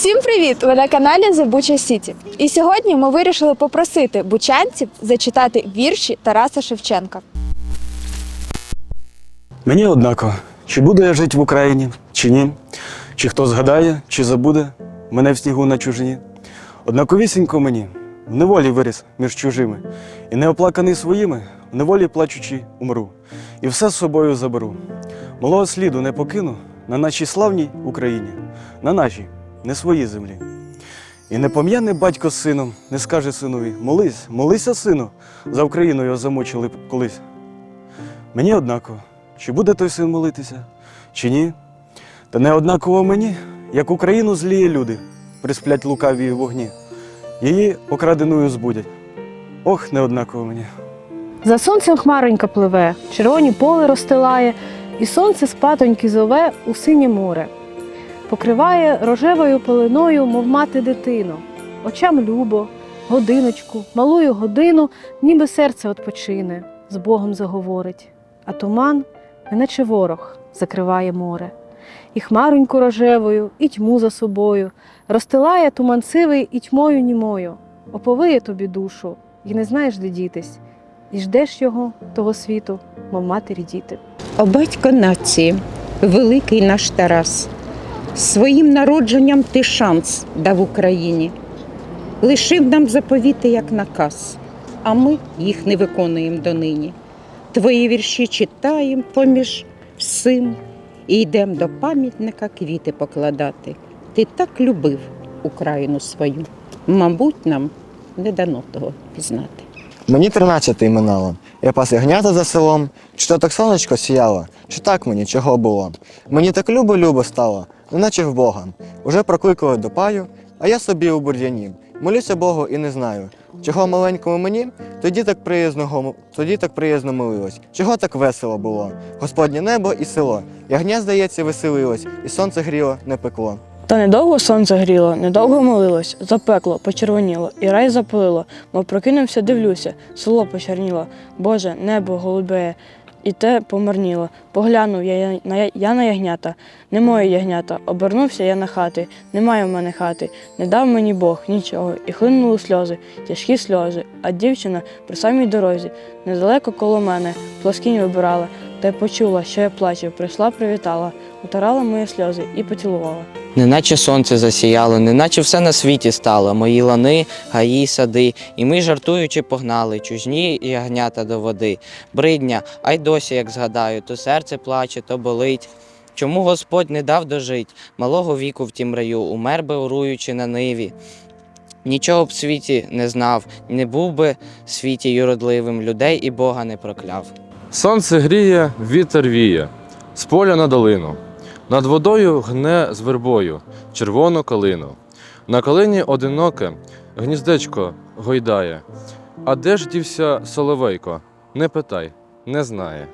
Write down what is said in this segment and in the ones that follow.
Всім привіт! Ви на каналі Bucha City. І сьогодні ми вирішили попросити бучанців зачитати вірші Тараса Шевченка. Мені однаково, чи буду я жити в Україні, чи ні, чи хто згадає, чи забуде мене в снігу на чужині. Однаковісінько мені, в неволі виріс між чужими, і не оплаканий своїми, в неволі плачучи, умру, і все з собою заберу. Малого сліду не покину на нашій славній Україні, на нашій, не своїй землі. І не пом'яне батько з сином, не скаже синові: молись, молися, сину, за Україну його замочили б колись. Мені однаково, чи буде той син молитися, чи ні. Та не однаково мені, як Україну зліє люди, присплять лукаві вогні, її окраденою збудять. Ох, не однаково мені. За сонцем хмаронька пливе, червоні поле розстилає, і сонце спатоньки зове у синє море. Покриває рожевою полиною, мов мати дитину. Очам любо, годиночку, малую годину, ніби серце odpoчине, з Богом заговорить. А туман, неначе ворог, закриває море. І хмароньку рожевою, і тьму за собою, розстилає туман сивий і тьмою німою, оповиє тобі душу, і не знаєш, де дітись і ждеш його, того світу, мов матері діти. О батько нації, великий наш Тарас, своїм народженням ти шанс дав Україні, лишив нам заповіти як наказ, а ми їх не виконуємо донині. Твої вірші читаємо поміж всім і йдемо до пам'ятника квіти покладати. Ти так любив Україну свою. Мабуть, нам не дано того пізнати. Мені тринадцятий минало. Я пас ягнята за селом. Чи то так сонечко сіяло, чи так мені чого було. Мені так любо-любо стало, неначе в Бога. Уже прокликали до паю, а я собі у бур'яні. Молюся Богу і не знаю, чого маленькому мені, тоді так приязно, тоді так приязно молилось, чого так весело було. Господнє небо і село. Ягня, здається, веселилось, і сонце гріло, не пекло. Та недовго сонце гріло, недовго молилось, запекло, почервоніло, і рай запалило, мов прокинувся, дивлюся, село почерніло, Боже, небо голубеє, і те помарніло. Поглянув я на, я на ягнята, не мої ягнята, обернувся я на хати, немає в мене хати, не дав мені Бог нічого, і хлинули сльози, тяжкі сльози, а дівчина при самій дорозі, недалеко коло мене, плоскінь вибирала, та й почула, що я плачу, прийшла, привітала, утирала мої сльози і поцілувала. Неначе сонце засіяло, неначе все на світі стало. Мої лани, гаї, сади, і ми, жартуючи, погнали чужні ягнята до води. Бридня, а й досі, як згадаю, то серце плаче, то болить. Чому Господь не дав дожить малого віку в тім раю, умер би, уруючи на ниві. Нічого б в світі не знав, не був би в світі юродливим, людей і Бога не прокляв. Сонце гріє, вітер віє, з поля на долину. Над водою гне з вербою червону калину. На калині одиноке гніздечко гойдає. А де ж дівся соловейко? Не питай, не знає.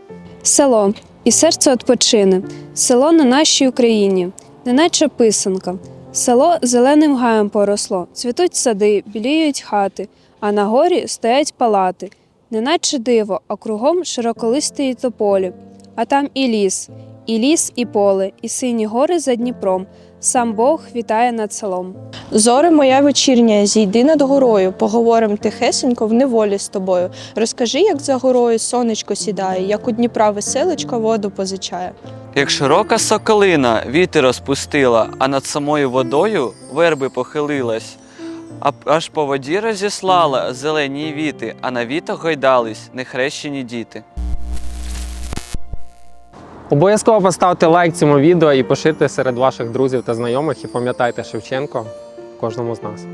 Село, і серце відпочине, село на нашій Україні, неначе писанка. Село зеленим гаєм поросло, цвітуть сади, біліють хати, а на горі стоять палати. Неначе диво, а кругом широколисті тополі, а там і ліс, і ліс, і поле, і сині гори за Дніпром. Сам Бог вітає над селом. Зоре моя вечірня, зійди над горою, поговорим тихесенько в неволі з тобою. Розкажи, як за горою сонечко сідає, як у Дніпра веселечко воду позичає. Як широка соколина вітер розпустила, а над самою водою верби похилилась, а аж по воді розіслала зелені віти, а на вітах гойдались нехрещені діти. Обов'язково поставте лайк цьому відео і поширте серед ваших друзів та знайомих. І пам'ятайте Шевченко кожному з нас.